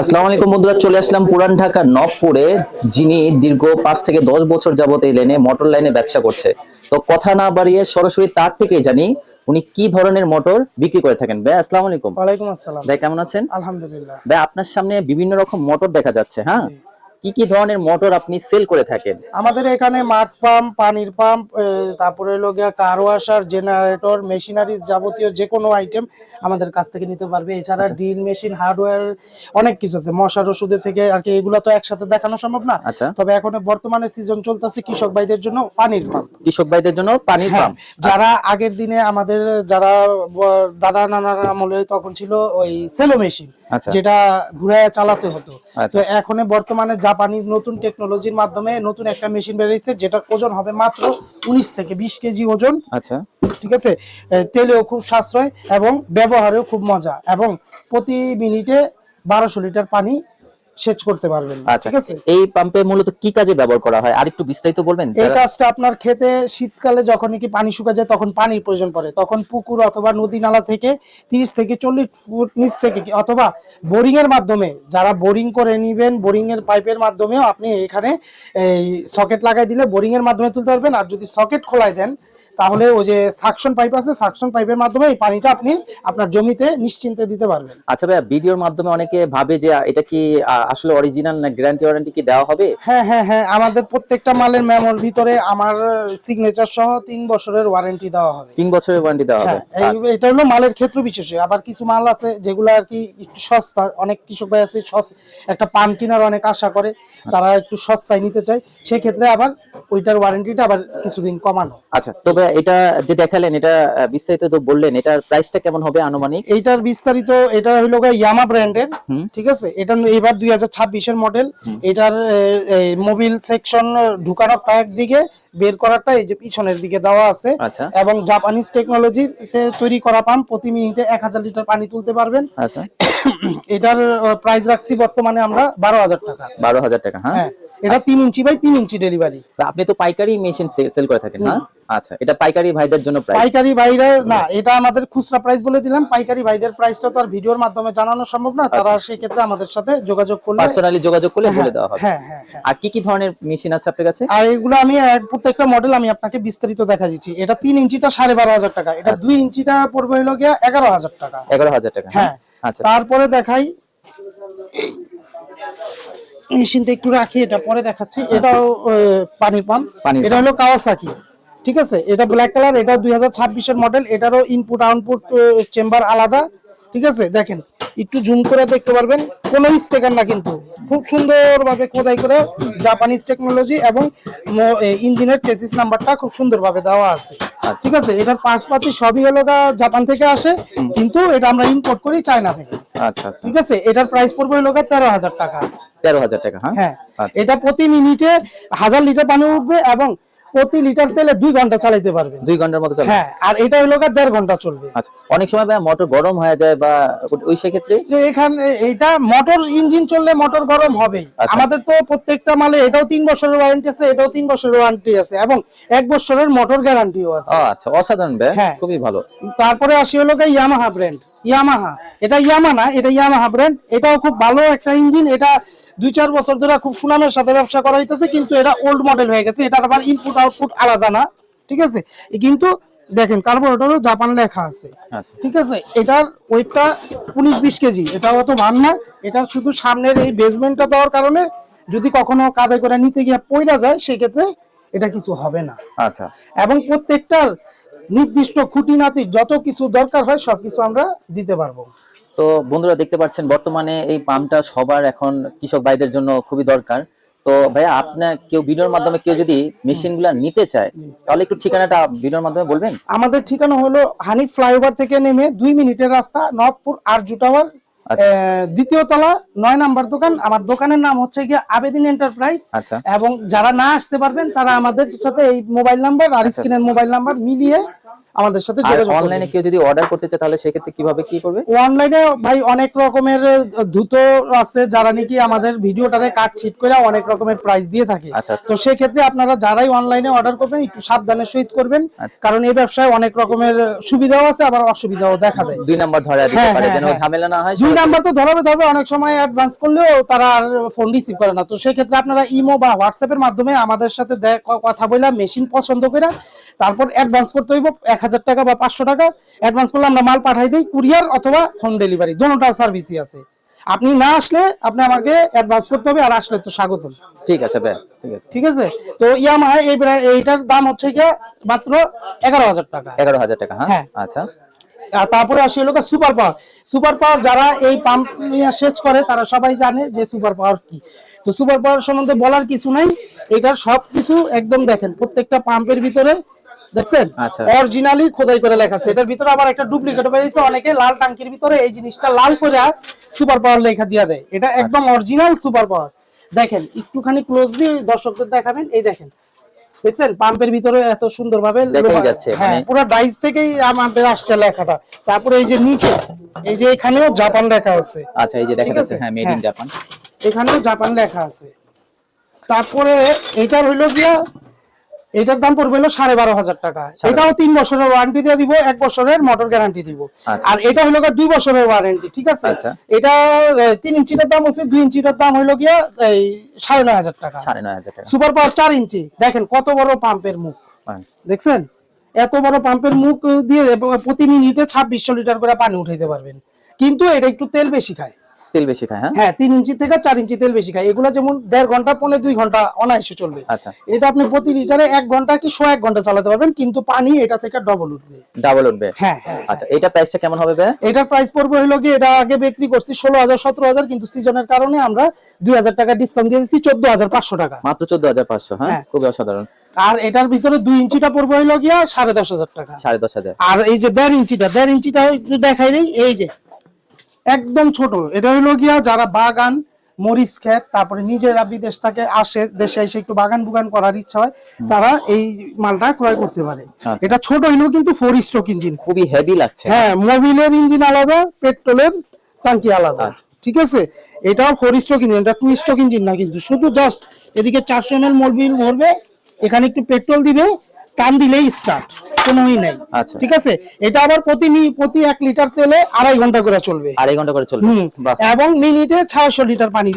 আসসালামু আলাইকুম বন্ধুরা চলে আসলাম পুরান ঢাকা নবপুরে যিনি দীর্ঘ পাঁচ থেকে দশ বছর যাবত এই লেনে মোটর লাইনে ব্যবসা করছে। তো কথা না বাড়িয়ে সরাসরি তার থেকেই জানি উনি কি ধরনের মোটর বিক্রি করে থাকেন। ভাই আসসালামু আলাইকুম। ওয়ালাইকুম আসসালাম। ভাই কেমন আছেন? আলহামদুলিল্লাহ। ভাই আপনার সামনে বিভিন্ন রকম মোটর দেখা যাচ্ছে হ্যাঁ? কি কি ধরনের মোটর আপনি সেল করে থাকেন? আমাদের এখানে মাঠ পাম্প পানির পাম্প তারপরে হলো গিয়া কার ওয়াশার জেনারেটর মেশিনারিজ যাবতীয় যে কোনো আইটেম আমাদের কাছ থেকে নিতে পারবে। এছাড়া আচ্ছা। ড্রিল মেশিন হার্ডওয়্যার অনেক কিছু আছে। মশার ওষুধের থেকে আর কি এগুলো তো একসাথে দেখানো সম্ভব না। আচ্ছা। তবে এখন বর্তমানে সিজন চলতেছে কৃষক ভাইদের জন্য পানির পাম্প কৃষক ভাইদের জন্য পানির হ্যাঁ, পাম্প যারা আগের দিনে আমাদের যারা দাদা নানার আমলে তখন ছিল ওই সেলো মেশিন আচ্ছা যেটা ঘুরে চালাতে হতো। আচ্ছা। তো এখন বর্তমানে জাপানিজ নতুন টেকনোলজির মাধ্যমে নতুন একটা মেশিন বেরিয়েছে যেটা ওজন হবে মাত্র উনিশ থেকে বিশ কেজি ওজন। আচ্ছা। ঠিক আছে? তেলেও খুব সাশ্রয় এবং ব্যবহারেও খুব মজা এবং প্রতি মিনিটে বারোশো লিটার পানি সেচ করতে পারবেন আচ্ছা ঠিক আছে? এই পাম্পে মূলত কি কাজে ব্যবহার করা হয়? আর একটু বিস্তারিত বলবেন এই কাজটা আপনার খেতে শীতকালে যখনই কি পানি শুকা যায় তখন পানির প্রয়োজন পড়ে। তখন পুকুর অথবা নদী নালা থেকে তিরিশ থেকে চল্লিশ ফুট নিচ থেকে অথবা বোরিং এর মাধ্যমে যারা বোরিং করে নিবেন বোরিং এর পাইপের মাধ্যমেও আপনি এখানে এই সকেট লাগাই দিলে বোরিং এর মাধ্যমে তুলতে পারবেন। আর যদি সকেট খোলাই দেন তাহলে ওই যে সাকশন পাইপ আছে সাকশন পাইপের মাধ্যমে এই পানিটা আপনি আপনার জমিতে নিশ্চিন্তে দিতে পারবেন। আচ্ছা ভাইয়া ভিডিওর মাধ্যমে অনেকে ভাবে যে এটা কি আসলে অরিজিনাল না গ্যারান্টি ওয়ারেন্টি কি দেওয়া হবে? হ্যাঁ হ্যাঁ হ্যাঁ আমাদের প্রত্যেকটা মালের মেমোর ভিতরে আমার সিগনেচার সহ তিন বছরের ওয়ারেন্টি দেওয়া হবে। তিন বছরের ওয়ারেন্টি দেওয়া হবে। হ্যাঁ এটা হলো মালের ক্ষেত্র বিশেষে। আবার কিছু মাল আছে যেগুলো আর কি একটু সস্তা অনেক কৃষক ভাই আছে একটা কেনার অনেক আশা করে তারা একটু সস্তায় নিতে চায়। সেক্ষেত্রে আবার ওইটার ওয়ারেন্টিটা আবার কিছুদিন কমানো। আচ্ছা তবে এটা যে দেখালেন এটা বিস্তারিত তো বললেন এটার প্রাইসটা কেমন হবে আনুমানিক? এইটার বিস্তারিত এটা হলো ইয়ামা ব্র্যান্ডের। ঠিক আছে? এটা এবার দুই হাজার মডেল এটার মোবিল সেকশন ঢুকানো পায়ের দিকে বের করাটা এই যে পিছনের দিকে দেওয়া আছে। আচ্ছা। এবং জাপানিজ টেকনোলজিতে তৈরি করা পাম্প প্রতি মিনিটে এক হাজার লিটার পানি তুলতে পারবেন। আচ্ছা। এটার প্রাইস রাখছি বর্তমানে আমরা বারো হাজার টাকা। বারো হাজার টাকা হ্যাঁ? হ্যাঁ। এটা তিন ইঞ্চি বাই তিন ইঞ্চি ডেলিভারি আপনি তো পাইকারি মেশিন সেল করে থাকেন না? আচ্ছা এটা পাইকারি ভাইদের জন্য প্রাইস পাইকারি ভাইরা না এটা আমাদের খুচরা প্রাইস বলে দিলাম। পাইকারি ভাইদের প্রাইসটা তো আর ভিডিওর মাধ্যমে জানানো সম্ভব না। তারা সেই ক্ষেত্রে আমাদের সাথে যোগাযোগ করলে পার্সোনালি যোগাযোগ করলে বলে দেওয়া হবে। হ্যাঁ হ্যাঁ হ্যাঁ। আর কি কি ধরনের মেশিন আছে আপনার কাছে? আর এগুলো আমি প্রত্যেকটা মডেল আমি আপনাকে বিস্তারিত দেখা দিচ্ছি। এটা তিন ইঞ্চিটা সাড়ে বারো হাজার টাকা। এটা দুই ইঞ্চিটা পড়বে হলো গিয়া এগারো হাজার টাকা। এগারো হাজার টাকা হ্যাঁ। আচ্ছা। তারপরে দেখাই মেশিনটা একটু রাখি এটা পরে দেখাচ্ছি। এটাও পানির পাম্প। এটা হলো কাওয়াসাকি ঠিক আছে? এটা ব্ল্যাক কালার এটা দুই হাজার মডেল এটারও ইনপুট আউটপুট চেম্বার আলাদা ঠিক আছে? দেখেন একটু জুম করে দেখতে পারবেন। কোনো স্টেকার না কিন্তু। খুব সুন্দরভাবে খোদাই করে জাপানিজ টেকনোলজি এবং ইঞ্জিনের চেসিস নাম্বারটা খুব সুন্দরভাবে দেওয়া আছে। ঠিক আছে? এটার পাশপাতি সবই হলো জাপান থেকে আসে। কিন্তু এটা আমরা ইম্পোর্ট করি চায়না থেকে। আচ্ছা আচ্ছা। ঠিক আছে এটার প্রাইস পড়বে হলো গা তেরো হাজার টাকা। তেরো হাজার টাকা হ্যাঁ? হ্যাঁ আচ্ছা। এটা প্রতি মিনিটে লিটার পানি উঠবে এবং প্রতি লিটার তেলে দুই ঘণ্টা চালাতে পারবে। দুই ঘণ্টার মতো চলে হ্যাঁ আর এটা হলো দেড় ঘণ্টা চলবে। আচ্ছা অনেক সময় মোটর গরম হয়ে যায় বা ওই সেক্ষেত্রে? এখানে এটা মোটর ইঞ্জিন চললে মোটর গরম হবেই। আচ্ছা। আমাদের তো প্রত্যেকটা মালে এটাও তিন বছরের ওয়ারেন্টি আছে এটাও তিন বছরের ওয়ারেন্টি আছে এবং এক বছরের মোটর গ্যারান্টিও আছে। আচ্ছা অসাধারণ ভাই হ্যাঁ। খুবই ভালো। তারপরে আসি হলো ইয়ামাহা ব্র্যান্ড ইয়ামাহা এটা ইয়ামা না এটা ইয়ামাহা ব্র্যান্ড এটাও খুব ভালো একটা ইঞ্জিন এটা দুই চার বছর ধরে খুব সুনামের সাথে ব্যবসা করা হইতেছে কিন্তু এটা ওল্ড মডেল হয়ে গেছে। এটার আবার ইনপুট আউটপুট আলাদা না। ঠিক আছে? কিন্তু দেখেন কার্বোরেটরও জাপান লেখা আছে। আচ্ছা। ঠিক আছে? এটার ওয়েটটা উনিশ বিশ কেজি। এটা অত ভার না। এটা শুধু সামনের এই বেসমেন্টটা দেওয়ার কারণে যদি কখনো কাঁধে করে নিতে গিয়ে পয়লা যায় সেক্ষেত্রে এটা কিছু হবে না। আচ্ছা। এবং প্রত্যেকটার নির্দিষ্ট খুঁটিনাটি যত কিছু দরকার হয় সবকিছু আমরা দিতে পারব। তো বন্ধুরা দেখতে পাচ্ছেন বর্তমানে এই পাম্পটা সবার এখন কৃষক ভাইদের জন্য খুবই দরকার। তো ভাইয়া আপনার কেউ ভিডিওর মাধ্যমে কেউ যদি মেশিনগুলা নিতে চায় তাহলে একটু ঠিকানাটা ভিডিওর মাধ্যমে বলবেন? আমাদের ঠিকানা হলো হানি ফ্লাইওভার থেকে নেমে দুই মিনিটের রাস্তা নবপুর আর টাওয়ার। আহ, দ্বিতীয় তলা নয় নাম্বার দোকান। আমার দোকানের নাম হচ্ছে গিয়ে আবেদিন এন্টারপ্রাইজ। আচ্ছা। এবং যারা না আসতে পারবেন তারা আমাদের সাথে এই মোবাইল নাম্বার আর স্ক্রিনের মোবাইল নাম্বার মিলিয়ে আমাদের সাথে যোগাযোগ অনলাইনে কেউ যদি অর্ডার করতে চায় তাহলে সেক্ষেত্রে কীভাবে কি করবে? অনলাইনে ভাই অনেক রকমের দ্রুত আছে যারা নাকি আমাদের ভিডিওটারে কাট ছিট করে অনেক রকমের প্রাইস দিয়ে থাকে। আচ্ছা, আচ্ছা। তো সেক্ষেত্রে আপনারা যারাই অনলাইনে অর্ডার করবেন একটু সাবধানের সহিত করবেন। আচ্ছা। কারণ এই ব্যবসায় অনেক রকমের সুবিধাও আছে আবার অসুবিধাও দেখা দেয়। দুই নাম্বার ধরে দিতে হ্যাঁ, পারে হ্যাঁ, যেন হ্যাঁ। ঝামেলা না হয় দুই নাম্বার তো ধরাবে ধরবে অনেক সময় অ্যাডভান্স করলেও তারা আর ফোন রিসিভ করে না। তো সেক্ষেত্রে আপনারা ইমো বা হোয়াটসঅ্যাপের মাধ্যমে আমাদের সাথে কথা বলে মেশিন পছন্দ করে তারপর অ্যাডভান্স করতে হইব এক হাজার টাকা বা পাঁচশো টাকা। অ্যাডভান্স করলে আমরা মাল পাঠাই দিই কুরিয়ার অথবা হোম ডেলিভারি দুটোটা সার্ভিসই আছে। আপনি না আসলে আপনি আমাকে অ্যাডভান্স করতে হবে আর আসলে তো স্বাগতম। ঠিক আছে ভাই ঠিক আছে। ঠিক আছে? তো ইয়ামাহা এই এইটার দাম হচ্ছে গিয়ে মাত্র এগারো হাজার টাকা। এগারো হাজার টাকা হ্যাঁ? হ্যাঁ। আচ্ছা। আর তারপরে আসি হলো সুপার পাওয়ার সুপার পাওয়ার যারা এই পাম্প নিয়ে সেচ করে তারা সবাই জানে যে সুপার পাওয়ার কি। তো সুপার পাওয়ার সম্বন্ধে বলার কিছু নাই এটার সবকিছু একদম দেখেন প্রত্যেকটা পাম্পের ভিতরে দেখছেন? আচ্ছা। অরিজিনালি খোদাই করে লেখা আছে। এটার ভিতরে আবার একটা ডুপ্লিকেট বেরিয়েছে অনেকে লাল টাঙ্কির ভিতরে এই জিনিসটা লাল করে সুপার পাওয়ার লেখা দিয়ে দেয়। এটা একদম অরিজিনাল সুপার পাওয়ার দেখেন একটুখানি ক্লোজলি দর্শকদের দেখাবেন। এই দেখেন। দেখছেন? পাম্পের ভিতরে এত সুন্দর ভাবে দেখাই যাচ্ছে, হ্যাঁ পুরো ডাইস থেকেই আমাদের আসছে লেখাটা। তারপরে এই যে নিচে এই যে এখানেও জাপান লেখা আছে। আচ্ছা এই যে দেখা যাচ্ছে হ্যাঁ মেড ইন। জাপান এখানেও জাপান লেখা আছে। তারপরে এটার হইল গিয়া এটার দাম পড়বে হলো সাড়ে বারো হাজার টাকা। এটাও তিন বছরের ওয়ারেন্টি দিয়ে দিব এক বছরের মোটর গ্যারান্টি দিব। আচ্ছা। আর এটা হলো দুই বছরের ওয়ারেন্টি ঠিক আছে? আচ্ছা। এটা তিন ইঞ্চিটার দাম হচ্ছে দুই ইঞ্চিটার দাম হইল গিয়া এই সাড়ে নয় হাজার টাকা। সাড়ে নয় হাজার টাকা। সুপার পাওয়ার চার ইঞ্চি। দেখেন কত বড় পাম্পের মুখ। আচ্ছা। দেখছেন? এত বড় পাম্পের মুখ দিয়ে প্রতি মিনিটে ছাব্বিশশো লিটার করে পানি উঠাইতে পারবেন। কিন্তু এটা একটু তেল বেশি খায়। তেল বেশি খায় হ্যাঁ? হ্যাঁ তিন ইঞ্চি থেকে চার ইঞ্চি তেল বেশি খায়। এগুলো যেমন দেড় ঘণ্টা পনেরো দুই ঘণ্টা অনায়াসে চলবে। আচ্ছা। এটা আপনি প্রতি লিটারে এক ঘণ্টা কি শো এক ঘণ্টা চালাতে পারবেন কিন্তু পানি এটা থেকে ডবল উঠবে। ডাবল উঠবে? হ্যাঁ হ্যাঁ আচ্ছা এটা প্রাইসটা কেমন হবে ভাই এটার প্রাইস পড়বে হলো কি এটা আগে বিক্রি করছি ষোলো হাজার সতেরো হাজার কিন্তু সিজনের কারণে আমরা দুই হাজার টাকা ডিসকাউন্ট দিয়ে দিচ্ছি চোদ্দ হাজার পাঁচশো টাকা। মাত্র চোদ্দ হাজার পাঁচশো হ্যাঁ? হ্যাঁ। খুবই অসাধারণ। আর এটার ভিতরে দুই ইঞ্চিটা পড়বে হলো গিয়া সাড়ে দশ হাজার টাকা। সাড়ে দশ হাজার। আর এই যে দেড় ইঞ্চিটা দেড় ইঞ্চিটা একটু দেখাই দেই এই যে একদম ছোট। এটা হলো গিয়া যারা বাগান মরিচ ক্ষেত তারপরে নিজেরা বিদেশ থেকে আসে দেশে এসে একটু বাগান বুগান করার ইচ্ছা হয় তারা এই মালটা ক্রয় করতে পারে। আচ্ছা। এটা ছোট হইলেও কিন্তু ফোর স্ট্রোক ইঞ্জিন খুবই হেভি লাগছে। হ্যাঁ মোবিলের ইঞ্জিন আলাদা পেট্রোলের টাঙ্কি আলাদা। আচ্ছা। ঠিক আছে? এটাও ফোর স্ট্রোক ইঞ্জিন এটা টু স্ট্রোক ইঞ্জিন না কিন্তু শুধু জাস্ট এদিকে চারশো এম এল মোবিল ভরবে এখানে একটু পেট্রোল দিবে টান দিলেই স্টার্ট কোনোই নাই। আচ্ছা। ঠিক আছে? এটা আবার প্রতি প্রতি এক লিটার তেলে আড়াই ঘণ্টা করে চলবে। আড়াই ঘণ্টা করে চলবে? এবং মিনিটে ছয়শো লিটার পানি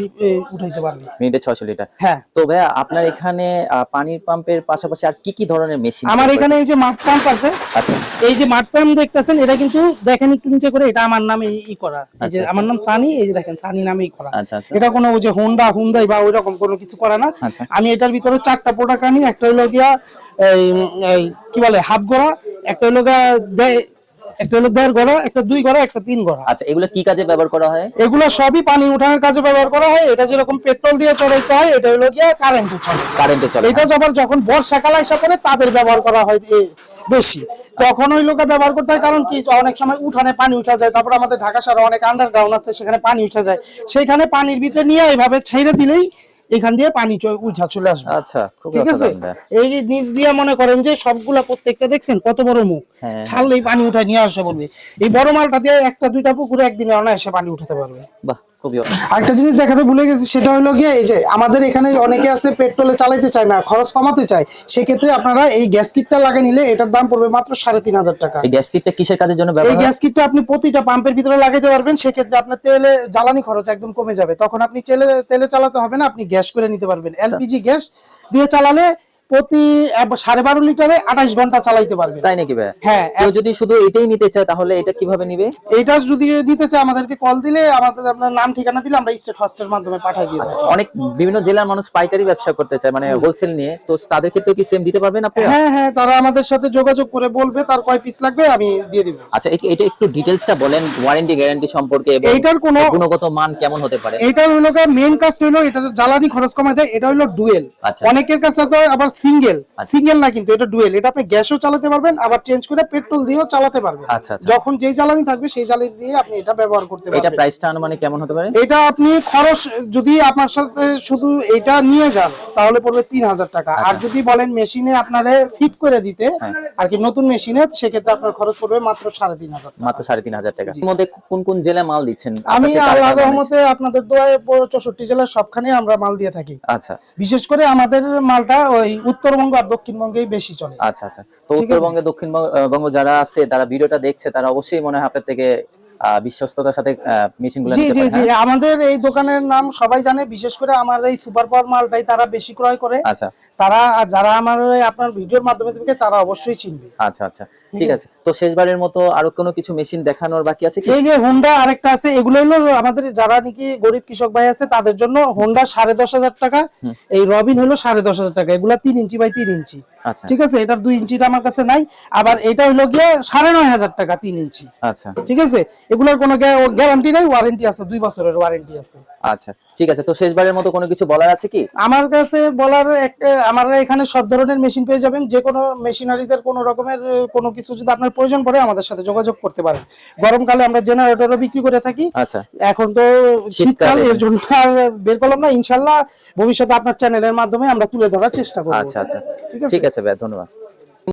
উঠাইতে পারবে। মিনিটে ছয়শো লিটার? হ্যাঁ। তো ভাইয়া আপনার এখানে পানির পাম্পের পাশাপাশি আর কি কি ধরনের মেশিন আমার এখানে এই যে মাঠ পাম্প আছে আচ্ছা। এই যে মাঠ পাম্প দেখতেছেন এটা কিন্তু দেখেন একটু নিচে করে এটা আমার নামে ই করা। এই যে আচ্ছা, আমার নাম সানি এই যে দেখেন সানি নামেই করা। আচ্ছা আচ্ছা। এটা কোনো ওই যে হোন্ডা হুন্দাই বা ওই রকম কোনো কিছু করে না। আচ্ছা। আমি এটার ভিতরে চারটা প্রোডাক্ট আনি একটা হলো গিয়া এই কি বলে হাফ গড়া একটা হলো গিয়া দে- একটা হলো দেড় গড়া একটা দুই গড়া একটা তিন গড়া। আচ্ছা এগুলো কি কাজে ব্যবহার করা হয়? এগুলো সবই পানি উঠানোর কাজে ব্যবহার করা হয়। এটা যেরকম পেট্রোল দিয়ে চড়াইতে হয় এটা হলো গিয়া কারেন্টে চলে কারেন্টে চলে এটা যখন যখন বর্ষাকাল আসা তাদের ব্যবহার করা হয় বেশি। তখন ওই লোকে ব্যবহার করতে হয় কারণ কি অনেক সময় উঠানে পানি উঠা যায়। তারপর আমাদের ঢাকা শহরে অনেক আন্ডারগ্রাউন্ড আছে সেখানে পানি উঠা যায়। সেইখানে পানির ভিতরে নিয়ে এইভাবে ছেড়ে দিলেই এখান দিয়ে পানি উঠা চলে আসবে। আচ্ছা ঠিক আছে? এই নিচ দিয়ে মনে করেন যে সবগুলা প্রত্যেকটা দেখছেন কত বড় মুখ। হ্যাঁ। ছাড়লেই পানি উঠায় নিয়ে আসে বলবে। এই বড় মালটা দিয়ে একটা দুইটা পুকুরে একদিনে অনায়াসে পানি উঠাতে পারবে। বাহ খুবই জিনিস দেখাতে ভুলে গেছি সেটা হলো গিয়ে এই যে আমাদের এখানে অনেকে আছে পেট্রোলে চালাইতে চায় না খরচ কমাতে চায়। সেক্ষেত্রে আপনারা এই গ্যাস কিটটা লাগিয়ে নিলে এটার দাম পড়বে মাত্র সাড়ে তিন হাজার টাকা। এই গ্যাস কিটটা কিসের কাজের জন্য এই গ্যাস কিটটা আপনি প্রতিটা পাম্পের ভিতরে লাগাইতে পারবেন সেক্ষেত্রে আপনার তেলে জ্বালানি খরচ একদম কমে যাবে। তখন আপনি তেলে তেলে চালাতে হবে না আপনি গ্যাস করে নিতে পারবেন। এলপিজি গ্যাস দিয়ে চালালে প্রতি সাড়ে বারো লিটারে আঠাশ ঘণ্টা চালাইতে পারবেন তাই নাকি ভাই? হ্যাঁ যদি শুধু এটাই নিতে চায় তাহলে এটা কীভাবে নিবে? এটা যদি দিতে চায় আমাদেরকে কল দিলে আমাদের আপনার নাম ঠিকানা দিলে আমরা স্টেট ফাস্টের মাধ্যমে পাঠিয়ে দিয়ে অনেক বিভিন্ন জেলার মানুষ পাইকারি ব্যবসা করতে চায় মানে হোলসেল নিয়ে। তো তাদের ক্ষেত্রে কি সেম দিতে পারবেন আপনি? হ্যাঁ হ্যাঁ তারা আমাদের সাথে যোগাযোগ করে বলবে তার কয় পিস লাগবে আমি দিয়ে দিব। আচ্ছা এটা একটু ডিটেলসটা বলেন ওয়ারেন্টি গ্যারান্টি সম্পর্কে এবং এইটার কোনো গুণগত মান কেমন হতে পারে? এইটার হলো মেন কাজ হলো এটা জ্বালানি খরচ কমায় দেয় এটা হলো ডুয়েল আচ্ছা। অনেকের কাছে আছে আবার সিঙ্গেল সিঙ্গেল না কিন্তু এটা ডুয়েল। এটা আপনি গ্যাসও চালাতে পারবেন আবার চেঞ্জ করে পেট্রোল দিয়েও চালাতে পারবেন। আচ্ছা, আচ্ছা। যখন যেই জ্বালানি থাকবে সেই জ্বালানি দিয়ে আপনি এটা ব্যবহার করতে পারবেন। এটা প্রাইসটা আনুমানিক কেমন হতে পারে? এটা আপনি খরচ যদি আপনার সাথে শুধু এটা নিয়ে যান তাহলে পড়বে তিন হাজার টাকা। আর আচ্ছা। যদি বলেন মেশিনে আপনারে ফিট করে দিতে হ্যাঁ। আর কি নতুন মেশিনে সেক্ষেত্রে আপনার খরচ পড়বে মাত্র সাড়ে তিন হাজার টাকা। মাত্র সাড়ে তিন হাজার টাকা। এর মধ্যে কোন কোন জেলায় মাল দিচ্ছেন? আমি আপনার কাছে আল্লাহ কারা কারা রহমতে আপনাদের দোয়ায় পুরো চৌষট্টি জেলার সবখানে আমরা মাল দিয়ে থাকি। আচ্ছা। বিশেষ করে আমাদের মালটা ওই উত্তরবঙ্গ আর দক্ষিণবঙ্গেই বেশি চলে। আচ্ছা আচ্ছা। তো উত্তরবঙ্গে দক্ষিণবঙ্গ যারা আছে তারা ভিডিওটা দেখছে তারা অবশ্যই মনে হয় আপনার থেকে বিশ্বস্ততার সাথে মেশিনগুলো জি জি জি। হ্যাঁ? আমাদের এই দোকানের নাম সবাই জানে বিশেষ করে আমার এই সুপার পাওয়ার মালটাই তারা বেশি ক্রয় করে। আচ্ছা। তারা যারা আমার আপনার ভিডিওর মাধ্যমে দেখবে তারা অবশ্যই চিনবে। আচ্ছা আচ্ছা। ঠিক আছে। তো শেষবারের মতো আরও কোনো কিছু মেশিন দেখানোর বাকি আছে এই যে হোন্ডা আরেকটা আছে এগুলো হলো আমাদের যারা নাকি গরিব কৃষক ভাই আছে তাদের জন্য হোন্ডা সাড়ে দশ হাজার টাকা। এই রবিন হলো সাড়ে দশ হাজার টাকা এগুলা তিন ইঞ্চি বাই তিন ইঞ্চি। ঠিক আছে? এটার দুই ইঞ্চিটা আমার কাছে নাই। আবার এটা হলো গিয়ে সাড়ে নয় হাজার টাকা তিন ইঞ্চি। আচ্ছা। ঠিক আছে? এগুলোর কোনো গ্যারান্টি নাই ওয়ারেন্টি আছে দুই বছরের ওয়ারেন্টি আছে। আচ্ছা। ঠিক আছে তো শেষবারের মতো কোনো কিছু বলার আছে কি? আমার কাছে বলার একটা আমার এখানে সব ধরনের মেশিন পেয়ে যাবেন যে কোনো মেশিনারিজ এর কোনো রকমের কোনো কিছু যদি আপনার প্রয়োজন পড়ে আমাদের সাথে যোগাযোগ করতে পারেন। গরমকালে আমরা জেনারেটরও বিক্রি করে থাকি। আচ্ছা। এখন তো শীতকাল। এর জন্য আর বের করলাম না। ইনশাল্লাহ ভবিষ্যতে আপনার চ্যানেলের মাধ্যমে আমরা তুলে ধরার চেষ্টা করব। আচ্ছা আচ্ছা। ঠিক আছে? ঠিক আছে ভাই ধন্যবাদ।